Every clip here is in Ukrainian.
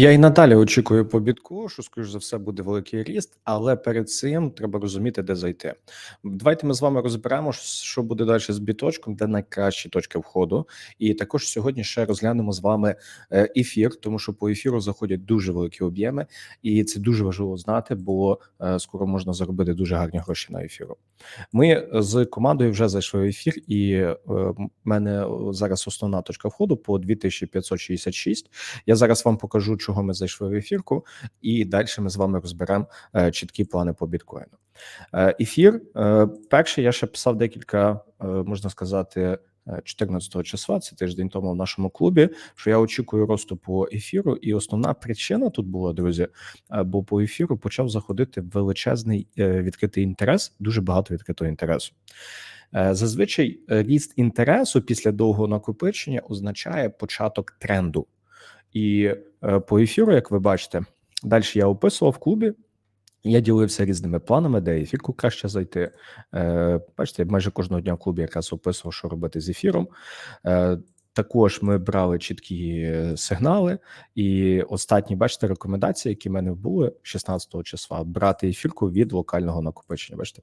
Я і надалі очікую по бітку, що, скоріш за все, буде великий ріст, але перед цим треба розуміти, де зайти. Давайте ми з вами розберемо, що буде далі з біточком, де найкращі точки входу. І також сьогодні ще розглянемо з вами е, ефір, тому що по ефіру заходять дуже великі об'єми, і це дуже важливо знати, бо е, скоро можна заробити дуже гарні гроші на ефіру. Ми з командою вже зайшли в ефір, і е, в мене зараз основна точка входу по 2566. Я зараз вам покажу чого ми зайшли в ефірку, і далі ми з вами розберемо е, чіткі плани по біткоїну. Е, ефір е, перший я ще писав декілька, можна сказати. 14 числа, це тиждень тому в нашому клубі. Що я очікую росту по ефіру, і основна причина тут була, друзі. Бо по ефіру почав заходити величезний відкритий інтерес, дуже багато відкритого інтересу. Зазвичай ріст інтересу після довгого накопичення означає початок тренду. І е, по ефіру, як ви бачите, далі я описував в клубі. Я ділився різними планами, де ефірку краще зайти. Е, Бачите, майже кожного дня в клубі якраз описував, що робити з ефіром. Е, Також ми брали чіткі сигнали, і останні, бачите, рекомендації, які в мене були 16 числа, брати ефірку від локального накопичення. Бачите?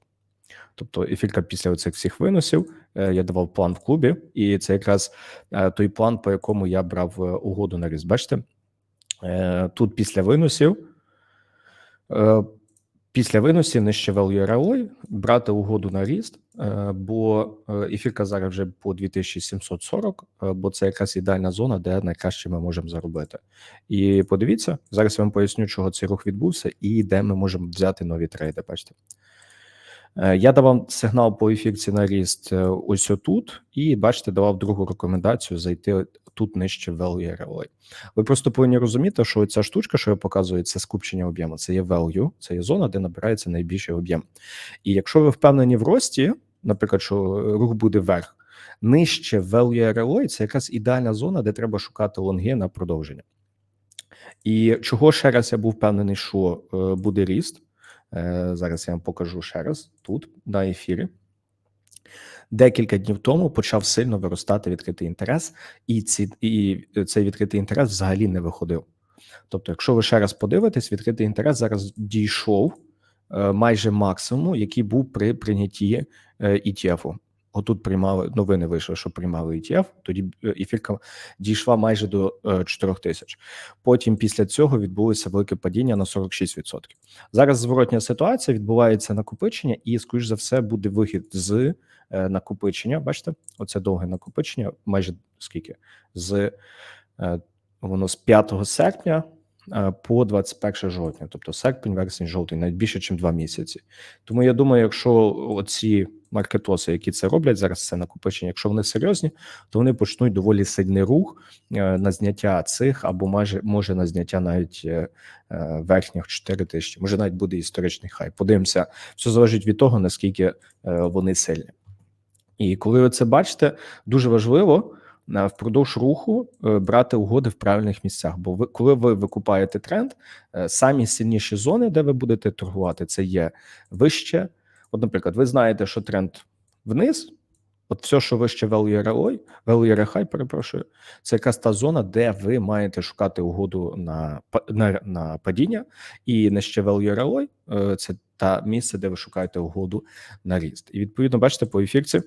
Тобто ефірка після цих всіх виносів е, я давав план в клубі, і це якраз е, той план, по якому я брав е, угоду на ріст. Бачите, тут після виносів, після виносів нижче value ROI брати угоду на ріст, бо ефірка зараз вже по 2740, бо це якраз ідеальна зона, де найкраще ми можемо заробити. І подивіться, зараз я вам поясню, чого цей рух відбувся, і де ми можемо взяти нові трейди. Бачите. Е, я давав сигнал по ефірці на ріст е, ось отут, і бачите, давав другу рекомендацію зайти тут нижче value ROI. Ви просто повинні розуміти, що ця штучка, що я показую, це скупчення об'єму. Це є value, це є зона, де набирається найбільший об'єм. І якщо ви впевнені в рості, наприклад, що рух буде вверх, нижче value ROI – це якраз ідеальна зона, де треба шукати лонги на продовження. І чого ще раз я був впевнений, що е, буде ріст. Е, зараз я вам покажу ще раз тут на ефірі. Декілька днів тому почав сильно виростати відкритий інтерес, і ці і цей відкритий інтерес взагалі не виходив. Тобто, якщо ви ще раз подивитесь, відкритий інтерес зараз дійшов е, майже максимуму, який був при прийнятті е, ETF-у. Отут приймали новини. Вийшли, що приймали ETF, Тоді е, ефірка дійшла майже до 4 е, тисяч. Потім після цього відбулося велике падіння на 46%. Зараз зворотня ситуація відбувається накопичення, і скоріш за все буде вихід з е, накопичення. Бачите, оце довге накопичення. Майже скільки з воно з 5 серпня. По 21 жовтня, тобто серпень, вересень, жовтень, навіть більше, ніж два місяці. Тому я думаю, якщо оці маркетоси, які це роблять зараз, це накопичення. Якщо вони серйозні, то вони почнуть доволі сильний рух е, на зняття цих або майже може на зняття навіть е, е, верхніх 4 тисячі. Може навіть буде історичний хай. Подивимося, все залежить від того наскільки вони сильні. І коли ви це бачите, дуже важливо. Впродовж руху брати угоди в правильних місцях. Бо ви, коли ви викупаєте тренд, самі сильніші зони, де ви будете торгувати, це є вище От, наприклад, ви знаєте, що тренд вниз, от все, що вище value ROI, value перепрошую, це якраз та зона, де ви маєте шукати угоду на на, на падіння, і нижче value ROI – це та місце, де ви шукаєте угоду на ріст. І відповідно, бачите, по ефірці.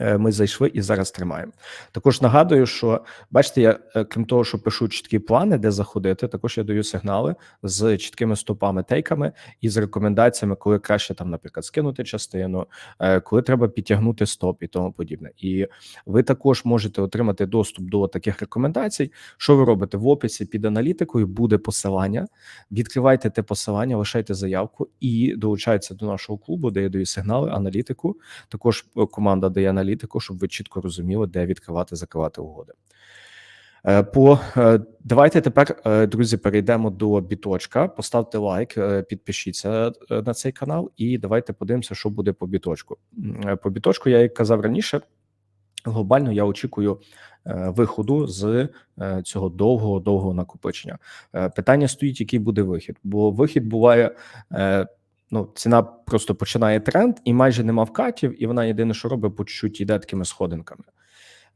Е, ми зайшли і зараз тримаємо. Також нагадую, що бачите, я е, крім того, що пишу чіткі плани, де заходити. Також я даю сигнали з чіткими стопами, тейками і з рекомендаціями, коли краще там, наприклад, скинути частину, е, коли треба підтягнути стоп і тому подібне. І ви також можете отримати доступ до таких рекомендацій. Що ви робите в описі під аналітикою? Буде посилання. Відкривайте те посилання, лишайте заявку і долучайтеся до нашого клубу, де я даю сигнали, аналітику. Також команда дає аналітику аналітику, щоб ви чітко розуміли, де відкривати закривати угоди. Е, по е, давайте тепер, е, друзі, перейдемо до біточка. Поставте лайк, підпишіться на цей канал, і давайте подивимося, що буде по біточку. По біточку, я як казав раніше, глобально я очікую виходу з цього довгого довгого накопичення. Питання стоїть, який буде вихід, бо вихід буває ну, ціна просто починає тренд і майже нема вкатів, і вона єдине, що робить, по чуть-чуть йде такими сходинками.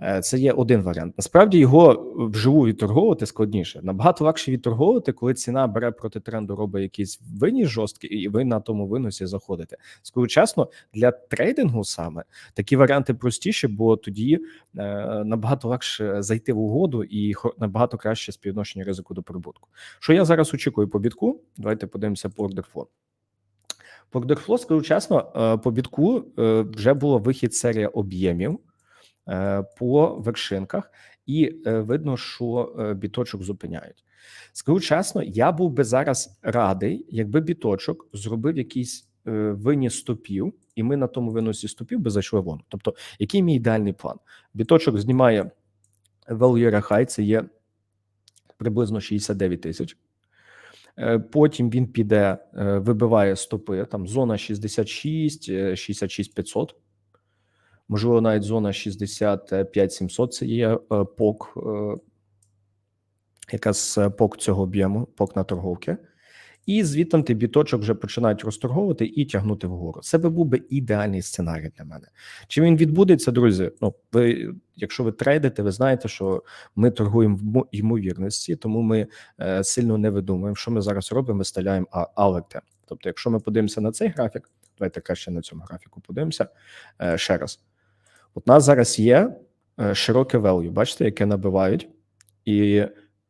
Е, Це є один варіант. Насправді його вживу відторговувати складніше. Набагато легше відторговувати, коли ціна бере проти тренду, робить якийсь виніс жорсткий, і ви на тому виносі заходите. Скажу чесно, для трейдингу саме такі варіанти простіші, бо тоді е, набагато легше зайти в угоду і набагато краще співвідношення ризику до прибутку. Що я зараз очікую по бітку? Давайте подивимося по ордерфло. По ордерфло, скажу чесно, е, по бітку е, вже було вихід серія об'ємів е, по вершинках, і видно, що біточок зупиняють. Скажу чесно, я був би зараз радий, якби біточок зробив якийсь виніс стопів, і ми на тому виносі стопів би зайшли вон. Тобто, який мій ідеальний план? Біточок знімає value high, це є приблизно 69 тисяч. Е, Потім він піде, е, вибиває стопи, там зона 66, е, 66 500. Можливо, навіть зона 65 700 це є е, пок, е, якраз е, пок цього об'єму, пок на торговки. І звідти ті біточок вже починають розторговувати і тягнути вгору. Це би був би ідеальний сценарій для мене. Чи він відбудеться, друзі? Ну, ви, якщо ви трейдите, ви знаєте, що ми торгуємо в ймовірності, тому ми е, сильно не видумуємо. Що ми зараз робимо? Ми стріляємо а- алекте. Тобто, якщо ми подивимося на цей графік, давайте краще на цьому графіку подивимося е, ще раз. От нас зараз є е, широке value, бачите, яке набивають, і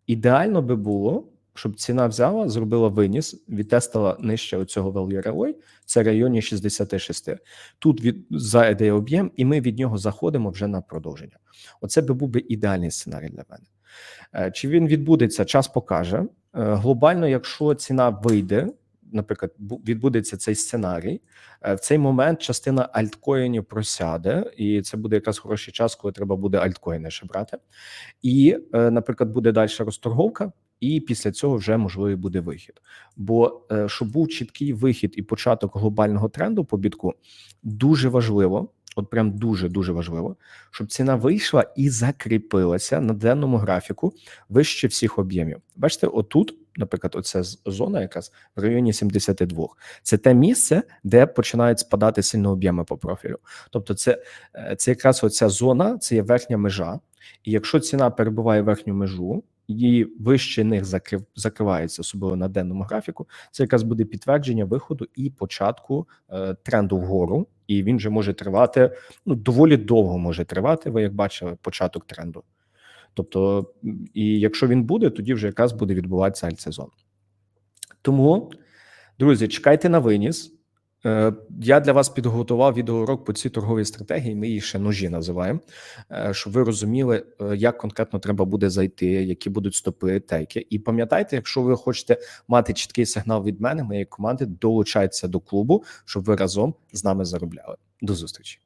ідеально би було, щоб ціна взяла, зробила виніс, відтестила нижче оцього value ROI, це районі 66. Тут від зайде об'єм, і ми від нього заходимо вже на продовження. Оце би був би ідеальний сценарій для мене. Е, Чи він відбудеться? Час покаже. Е, Глобально, якщо ціна вийде, наприклад, відбудеться цей сценарій, е, в цей момент частина альткоїнів просяде, і це буде якраз хороший час, коли треба буде альткоїни ще брати. І, наприклад, буде далі розторговка, і після цього вже можливий буде вихід. Бо е, щоб був чіткий вихід і початок глобального тренду по бітку, дуже важливо. От прям дуже дуже важливо, щоб ціна вийшла і закріпилася на денному графіку вище всіх об'ємів. Бачите, отут, наприклад, оця зона, якраз в районі 72. Це те місце, де починають спадати сильно об'єми по профілю. Тобто, це, е, це якраз оця зона, це є верхня межа. І якщо ціна перебуває верхню межу, і вище них закрив, закривається особливо на денному графіку, це якраз буде підтвердження виходу і початку е, тренду вгору, і він вже може тривати ну доволі довго може тривати. Ви як бачили початок тренду. Тобто, і якщо він буде, тоді вже якраз буде відбуватися альтсезон. Тому, друзі, чекайте на виніс. Е, Я для вас підготував відеоурок по цій торговій стратегії. Ми її ще ножі називаємо, е, щоб ви розуміли, е, як конкретно треба буде зайти, які будуть стопи, тейки. І пам'ятайте, якщо ви хочете мати чіткий сигнал від мене, моєї команди, долучайтеся до клубу, щоб ви разом з нами заробляли. До зустрічі.